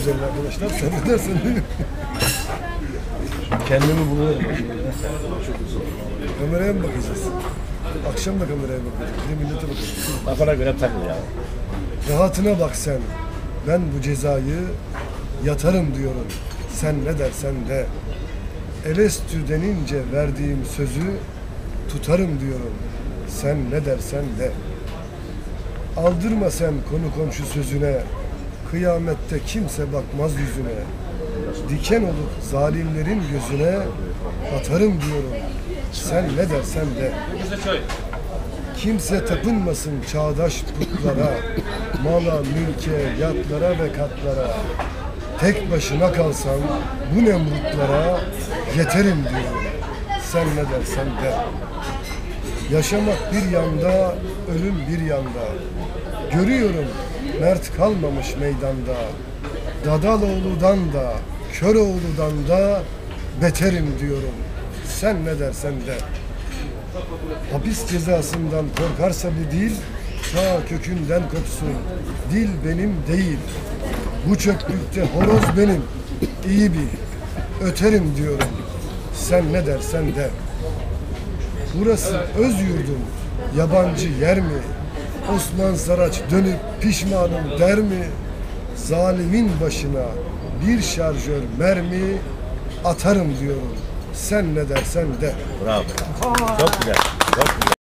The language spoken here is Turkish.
güzelim arkadaşlar. Sen ne dersin? Kendimi buluyorum. Kameraya mı bakacağız? Akşam da kameraya bakacağız. Bir de millete bakacağız. Kafana göre takıl ya. Rahatına bak sen. Ben bu cezayı yatarım diyorum. Sen ne dersen de. Elestü denince verdiğim sözü tutarım diyorum. Sen ne dersen de. Aldırma sen konu komşu sözüne. Kıyamette kimse bakmaz yüzüne. Diken olup zalimlerin gözüne batarım diyorum. Sen ne dersen de. Kimse tapınmasın çağdaş putlara, mala, mülke, yatlara ve katlara. Tek başına kalsan bu nemrutlara yeterim diyorum. Sen ne dersen de. Yaşamak bir yanda, ölüm bir yanda. Görüyorum mert kalmamış meydanda. Dadaloğlu'dan da, Köroğlu'dan da beterim diyorum. Sen ne dersen de. Hapis cezasından korkarsa bu dil, ta kökünden kopsun. Dil benim değil. Bu çöplükte horoz benim. İyi bil. Öterim diyorum. Sen ne dersen de. Burası öz yurdum. Yabancı yer mi? Osman Saraç dönüp pişmanım der mi? Zalimin başına bir şarjör mermi atarım diyorum. Sen ne dersen de. Bravo. Çok güzel. Çok güzel.